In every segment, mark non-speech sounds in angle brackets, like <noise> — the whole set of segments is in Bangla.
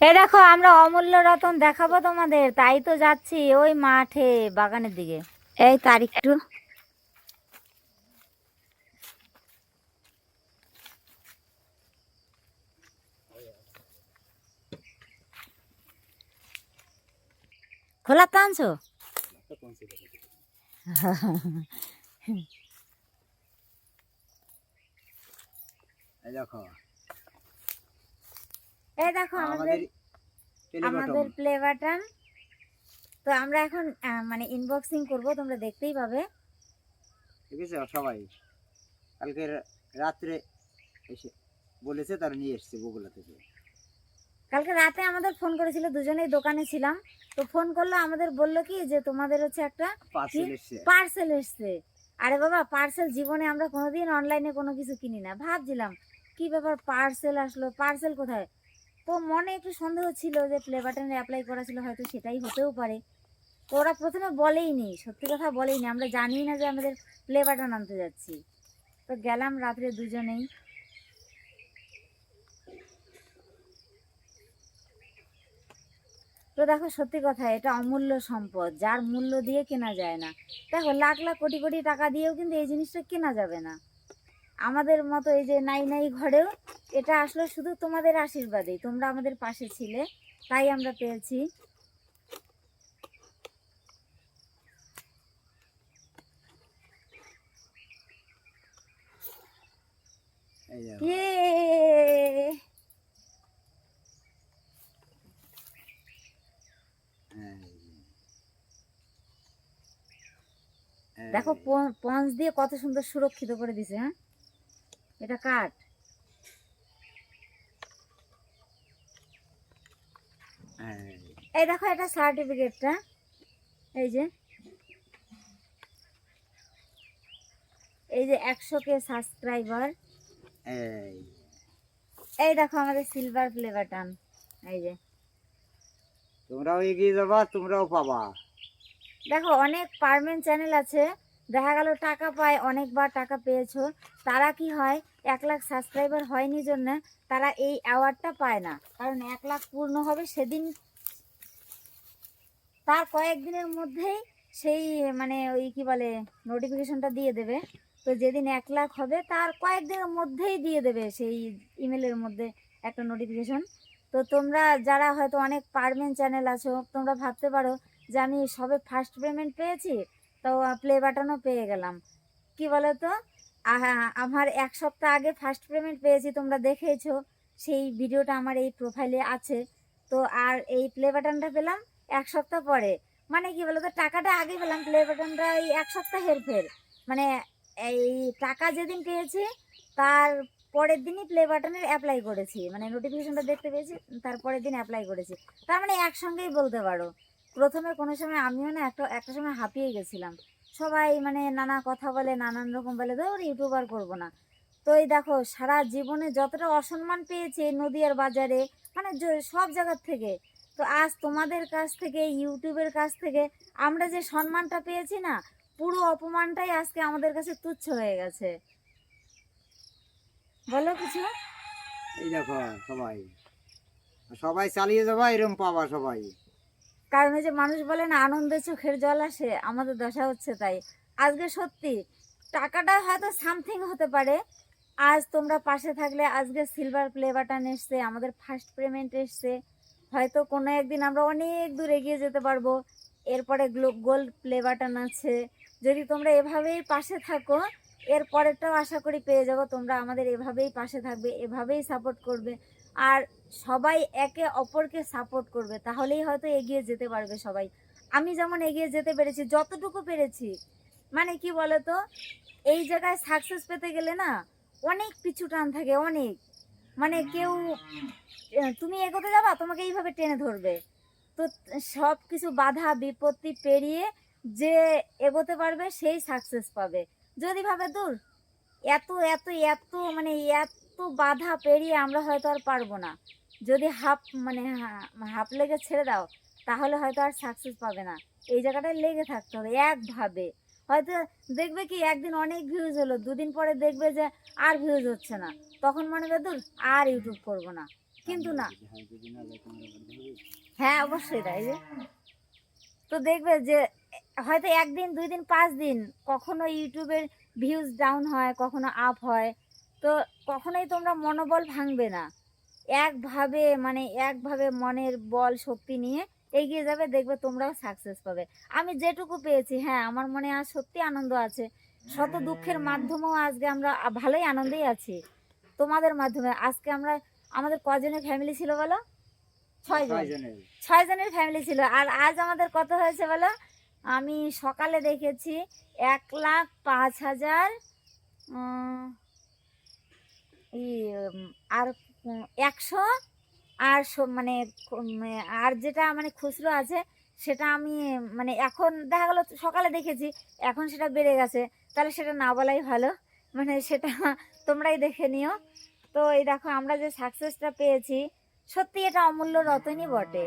এ দেখো আমরা অমূল্য রতন দেখাবো তোমাদের। তাই তো যাচ্ছি ওই মাঠে বাগানের দিকে। এই তারিখ একটু। খোলা তো আনছো? দেখো এই দেখো আমাদের আমাদের প্লে বাটন তো আমরা এখন মানে ইনবক্সিং করব তোমরা দেখতেই পাবে। ঠিক আছে সবাই। কালকে রাত্রে এসে বলেছে তারা নিয়ে এসছে বগুলা থেকে। কালকে রাতে আমাদের ফোন করেছিল দুজনেই দোকানে ছিলাম। তো ফোন করল আমাদের বলল কি যে তোমাদের হচ্ছে একটা পার্সেল এসছে। আরে বাবা পার্সেল জীবনে আমরা কোনোদিন অনলাইনে কোনো কিছু কিনি না। ভাবছিলাম কি ব্যাপার পার্সেল আসলো? পার্সেল কোথায়? তো মনে একটু সন্দেহ ছিল যে প্লে বাটনে অ্যাপ্লাই করা ছিল, হয়তো সেটাই হতেও পারে। তো ওরা প্রথমে বলেই নি সত্যি কথা বলেই নি আমরা জানি না যে আমাদের প্লে বাটন আনতে যাচ্ছি। তো গেলাম রাত্রে দুজনেই। তো দেখো, সত্যি কথা, এটা অমূল্য সম্পদ। যার মূল্য দিয়ে কেনা যায় না। দেখো, লাখ লাখ কোটি কোটি টাকা দিয়েও কিন্তু এই জিনিসটা কেনা যাবে না। আমাদের মতো এই যে নাই নাই ঘরেও এটা আসলে শুধু তোমাদের আশীর্বাদেই তোমরা আমাদের পাশে ছিলে তাই আমরা পেয়েছি। দেখো ইয়ে! দেখো পঞ্চ দিয়ে কত সুন্দর সুরক্ষিত করে দিছে হ্যাঁ? এটা কাঠ। এই, দেখো এটা সার্টিফিকেটটা। এই যে। এই যে একশো কে সাবস্ক্রাইবার এই এই দেখো আমাদের সিলভার প্লে বাটন এই যে। তোমরাও এগিয়ে যাবা তোমরাও পাবা। দেখো অনেক পারমেন্ট চ্যানেল আছে। দেখা গেল টাকা পায় অনেকবার টাকা পেয়েছ। তারা কি হয় এক লাখ সাবস্ক্রাইবার হয়নি জন্য তারা এই অ্যাওয়ার্ডটা পায় না। কারণ এক লাখ পূর্ণ হবে সেদিন, তার কয়েকদিনের মধ্যেই সেই মানে ওই কি বলে নোটিফিকেশনটা দিয়ে দেবে। তো যেদিন এক লাখ হবে, তার কয়েকদিনের মধ্যেই দিয়ে দেবে সেই ইমেলের মধ্যে একটা নোটিফিকেশন তো তোমরা যারা হয়তো অনেক পারমেন্ট চ্যানেল আছো, তোমরা ভাবতে পারো যে আমি সবে ফার্স্ট পেমেন্ট পেয়েছি, তো প্লে বাটনও পেয়ে গেলাম। কি বলো তো আমার এক সপ্তাহ আগে ফার্স্ট পেমেন্ট পেয়েছি, তোমরা দেখেছ সেই ভিডিওটা আমার এই প্রোফাইলে আছে। তো আর এই প্লে বাটনটা পেলাম এক সপ্তাহ পরে। মানে কি বলতো, টাকাটা আগে পেলাম। প্লে বাটনটা এই এক সপ্তাহ হেরফের মানে এই টাকা যেদিন পেয়েছি, তার পরের দিনই প্লে বাটনের অ্যাপ্লাই করেছি। মানে নোটিফিকেশনটা দেখতে পেয়েছি তারপরের দিন অ্যাপ্লাই করেছি। তার মানে একসঙ্গেই বলতে পারো। প্রথমে কোনো সময় আমিও না, একটা একটা সময় হাঁপিয়ে গেছিলাম। সবাই মানে নানা কথা বলে, নানান রকম বলে, ধর ইউটিউবার করব না। তো এই দেখো, সারা জীবনে যতটা অসম্মান পেয়েছে নদিয়ার বাজারে মানে সব জায়গার থেকে, তো আজ তোমাদের কাছ থেকে, ইউটিউবের কাছ থেকে আমরা যে সম্মানটা পেয়েছি না, পুরো অপমানটাই আজকে আমাদের কাছে তুচ্ছ হয়ে গেছে। বলো কিছু? এই দেখো সবাই সবাই চালিয়ে যাবা এরকম পাবা সবাই। কারণ ওই যে মানুষ বলে না, আনন্দে চোখের জল আসে, আমাদের দশা হচ্ছে তাই। আজকে সত্যি, টাকাটা হয়তো সামথিং হতে পারে, আজ তোমরা পাশে থাকলে আজকে সিলভার প্লে বাটন এসছে, আমাদের ফার্স্ট পেমেন্ট এসছে, হয়তো কোনো একদিন আমরা অনেক দূর এগিয়ে যেতে পারব, এরপরে গোল্ড প্লে বাটন আছে। যদি তোমরা এভাবেই পাশে থাকো এর পরেরটাও আশা করি পেয়ে যাব। তোমরা আমাদের এভাবেই পাশে থাকবে, এভাবেই সাপোর্ট করবে। আর সবাই একে অপরকে সাপোর্ট করবে, তাহলেই হয়তো এগিয়ে যেতে পারবে সবাই। আমি যেমন এগিয়ে যেতে পেরেছি, যতটুকু পেরেছি। মানে কি বলতো? এই জায়গায় সাকসেস পেতে গেলে না অনেক পিছু টান থাকে, অনেক। মানে কেউ তুমি এগোতে যাবা, তোমাকে এইভাবে টেনে ধরবে। তো সব কিছু বাধা, বিপত্তি পেরিয়ে যে এগোতে পারবে, সেই সাকসেস পাবে। যদি ভাবে দূর এত এত এত মানে এত বাধা পেরিয়ে আমরা হয়তো আর পারব না। যদি হাফ মানে হাফ লেগে ছেড়ে দাও তাহলে হয়তো আর সাকসেস পাবে না। এই জায়গাটায় লেগে থাকতে হবে একভাবে। হয়তো দেখবে কি একদিন অনেক ভিউজ হলো দুদিন পরে দেখবে যে আর ভিউজ হচ্ছে না। তখন মনে হবে দূর আর ইউটিউব করব না। কিন্তু না। হ্যাঁ, অবশ্যই তাই যে। তো দেখবে যে হয়তো একদিন দুই দিন পাঁচ দিন কখনো ইউটিউবের ভিউজ ডাউন হয় কখনো আপ হয়। তো কখনোই তোমরা মনোবল ভাঙবে না। একভাবে মানে একভাবে মনের বল শক্তি নিয়ে এগিয়ে যাবে দেখবে তোমরাও সাকসেস পাবে। আমি যেটুকু পেয়েছি হ্যাঁ আমার মনে আজ সত্যি আনন্দ আছে। শত দুঃখের মাধ্যমেও আজকে আমরা ভালোই আনন্দেই আছি। তোমাদের মাধ্যমে আজকে আমরা আমাদের কজনের ফ্যামিলি ছিল বলো? ছয়জন। ছয়জনের। ছয় জনের ফ্যামিলি ছিল। আর আজ আমাদের কত হয়েছে বলো? আমি সকালে দেখেছি এক লাখ পাঁচ হাজার আর একশো, আর মানে আর যেটা মানে খুচরো আছে সেটা আমি মানে এখন দেখা গেলো সকালে দেখেছি, এখন সেটা বেড়ে গেছে, তাহলে সেটা না বলাই ভালো মানে সেটা তোমরাই দেখে নিও। তো এই দেখো আমরা যে সাকসেসটা পেয়েছি, সত্যি এটা অমূল্য রতনই বটে।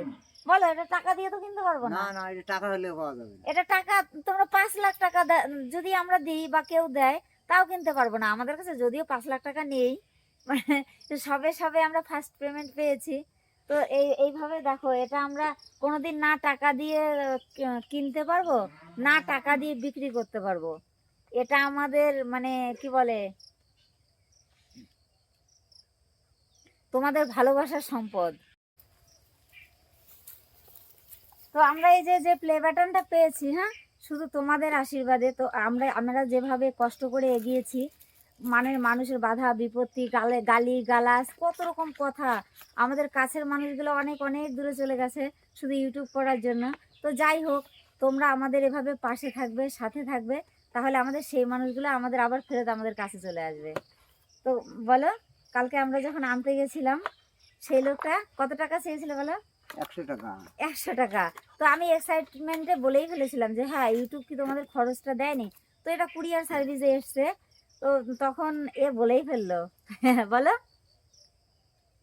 বলো এটা টাকা দিয়ে তো কিনতে পারব না। না এটা টাকা হলে পাওয়া যাবে এটা টাকা তোমরা পাঁচ লাখ টাকা যদি আমরা দিই বা কেউ দেয় তাও কিনতে পারব না। আমাদের কাছে যদিও পাঁচ লাখ টাকা নেই মানে সবে সবে আমরা ফার্স্ট পেমেন্ট পেয়েছি। তো এই এইভাবে দেখো এটা আমরা কোনোদিন না টাকা দিয়ে কিনতে পারব না টাকা দিয়ে বিক্রি করতে পারব। এটা আমাদের মানে কি বলে তোমাদের ভালোবাসার সম্পদ। তো আমরা এই যে যে প্লে বাটনটা পেয়েছি হ্যাঁ? শুধু তোমাদের আশীর্বাদে। তো আমরা আমরা যেভাবে কষ্ট করে এগিয়েছি মানে মানুষের বাধা, বিপত্তি, গালে, গালি গালাস কত রকম কথা, আমাদের কাছের মানুষগুলো অনেক অনেক দূরে চলে গেছে শুধু ইউটিউব করার জন্য। তো যাই হোক, তোমরা আমাদের এভাবে পাশে থাকবে, সাথে থাকবে, তাহলে আমাদের সেই মানুষগুলো আমাদের আবার ফেরত আমাদের কাছে চলে আসবে। তো বলো, কালকে আমরা যখন আনতে গেছিলাম, সেই লোকটা কত টাকা চেয়েছিল বলো? একশো টাকা। একশো টাকা। তো আমি এক্সাইটমেন্টে বলেই ফেলেছিলাম যে হ্যাঁ ইউটিউব কি তোমাদের খরচটা দেয়নি? তো এটা কুরিয়ার সার্ভিসে এসছে। তো তখন এ বলেই ফেলল। <laughs> বলো।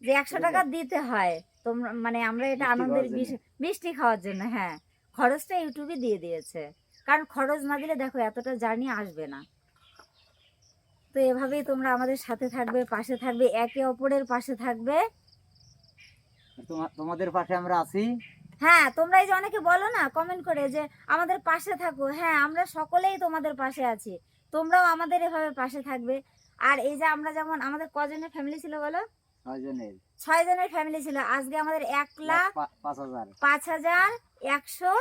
যে একশো টাকা দিতে হয়। তোমরা মানে আমরা এটা আনন্দের মিষ্টি খাওয়ার জন্য হ্যাঁ। খরচটা ইউটিউবে দিয়ে দিয়েছে। কারণ খরচ না দিলে দেখো এতটা জার্নি আসবে না। তো এভাবেই তোমরা আমাদের সাথে থাকবে পাশে থাকবে একে অপরের পাশে থাকবে। তোমাদের পাশে আমরা আছি। হ্যাঁ তোমরা এই যে অনেকে বলো না কমেন্ট করে যে আমাদের পাশে থাকো। হ্যাঁ আমরা সকলেই তোমাদের পাশে আছি। তোমরাও আমাদের এভাবে পাশে থাকবে। আর এই যে আমরা যেমন আমাদের কজনের ফ্যামিলি ছিল বলো? ছয় জনের। ফ্যামিলি ছিল। আজকে আমাদের এক লাখ পাঁচ হাজার। পাঁচ হাজার একশো।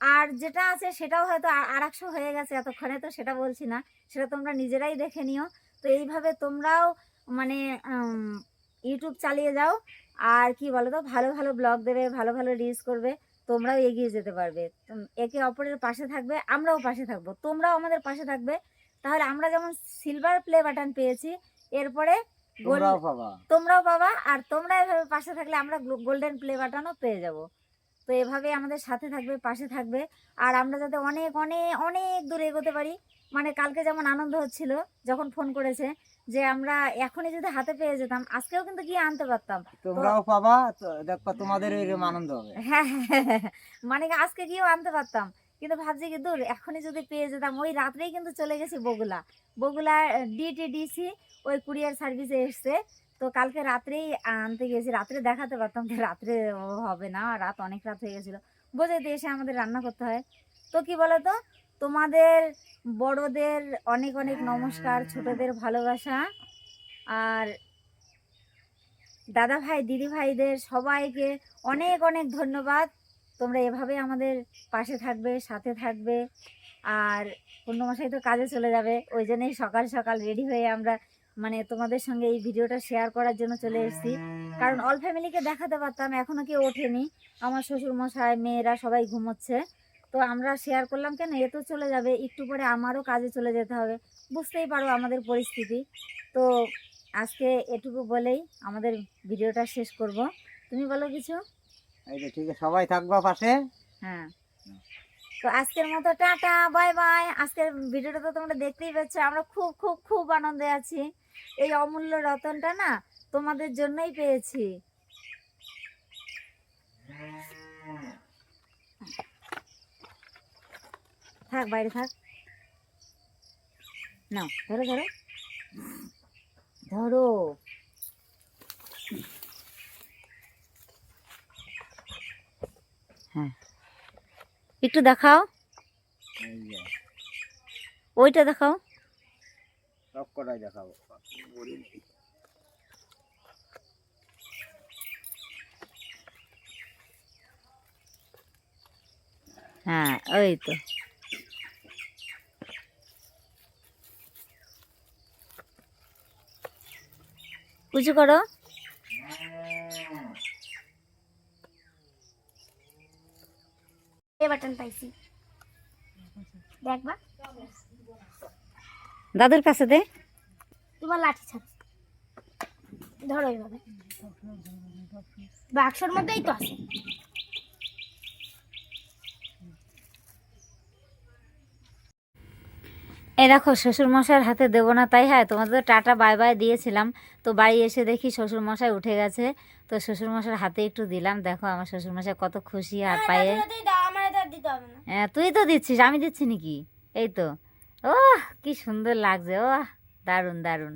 আর যেটা আছে সেটাও হয়তো আর একশো হয়ে গেছে এতক্ষণে তো সেটা বলছি না। সেটা তোমরা নিজেরাই দেখে নিও। তো এইভাবে তোমরাও মানে ইউটিউব চালিয়ে যাও। আর কি বলো তো ভালো ভালো ব্লগ দেবে ভালো ভালো রিলস করবে তোমরাও এগিয়ে যেতে পারবে। একে অপরের পাশে থাকবে আমরাও পাশে থাকব। তোমরাও আমাদের পাশে থাকবে। তাহলে আমরা যেমন সিলভার প্লে বাটন পেয়েছি এরপরে তোমরাও পাবা। তোমরাও পাবা আর তোমরা এভাবে পাশে থাকলে আমরা গোল্ডেন প্লে বাটনও পেয়ে যাব। তো এভাবে আমাদের সাথে থাকবে পাশে থাকবে। আর আমরা যাতে অনেক অনেক অনেক দূরে এগোতে পারি মানে কালকে যেমন আনন্দ হচ্ছিল যখন ফোন করেছে যে আমরা এখনই যদি হাতে পেয়ে যেতাম আজকেও কিন্তু গিয়ে আনতে পারতাম। তোমরাও পাবা তো দেখবা তোমাদের আনন্দ হবে। হ্যাঁ হ্যাঁ, হ্যাঁ, মানে কি আজকে গিয়েও আনতে পারতাম। কিন্তু ভাবছি কি দূর এখনই যদি পেয়ে যেতাম ওই রাত্রেই কিন্তু চলে গেছি বগুলা। বগুলা ডিটিডিসি ওই কুরিয়ার সার্ভিসে এসছে। তো কালকে রাত্রেই আনতে গেছি রাত্রে দেখাতে পারতাম যে রাত্রে হবে না রাত অনেক রাত হয়ে গেছিল। বোঝাইতে এসে আমাদের রান্না করতে হয়। তো কি বলতো তোমাদের বড়দের অনেক অনেক নমস্কার, ছোটদের ভালোবাসা। আর দাদা ভাই দিদি ভাইদের সবাইকে অনেক অনেক ধন্যবাদ। তোমরা এভাবে আমাদের পাশে থাকবে, সাথে থাকবে। আর পূর্ণমাসাই তো কাজে চলে যাবে, ওই জন্যই সকাল সকাল রেডি হয়ে আমরা মানে তোমাদের সঙ্গে এই ভিডিওটা শেয়ার করার জন্য চলে এসেছি। কারণ অল ফ্যামিলিকে দেখাতে পারতাম এখনও কেউ ওঠেনি। আমার শ্বশুর মশাই মেয়েরা সবাই ঘুমোচ্ছে। তো আমরা শেয়ার করলাম কেন? এ তো চলে যাবে একটু পরে আমারও কাজে চলে যেতে হবে। বুঝতেই পারো আমাদের পরিস্থিতি। তো আজকে এটুকু বলেই আমাদের ভিডিওটা শেষ করব। তুমি বলো কিছু? এই যে ঠিক আছে সবাই থাকবা পাশে। হ্যাঁ। তো আজকের মতো টাটা বাই বাই। আজকের ভিডিওটা তো তোমরা দেখতেই পাচ্ছ আমরা খুব খুব খুব আনন্দে আছি। এই অমূল্য রতনটা না তোমাদের জন্যই পেয়েছি। থাক বাইরে থাক। নাও ধরো ধরো। ধরো। হ্যাঁ। একটু দেখাও। ওইটা দেখাও। সব কটাই দেখাবো। হ্যাঁ ওই তো। উঁচু করো। বাটন পাইছি। দেখবা? দাদুর কাছে দে। তোমার লাঠি ছাড়। ধরো এইভাবে বাক্সর মধ্যেই তো আছে। এই দেখো শ্বশুর মশাইয়ের হাতে দেবো না তাই হ্যাঁ তোমাদের টাটা বাই বাই দিয়েছিলাম। তো বাড়ি এসে দেখি শ্বশুরমশাই উঠে গেছে। তো শ্বশুর মশার হাতে একটু দিলাম। দেখো আমার শ্বশুরমশাই কত খুশি আর পায়ে। হ্যাঁ, তুই তো দিচ্ছিস আমি দিচ্ছি নাকি? এই তো। ও কি সুন্দর লাগছে ও দারুণ দারুণ।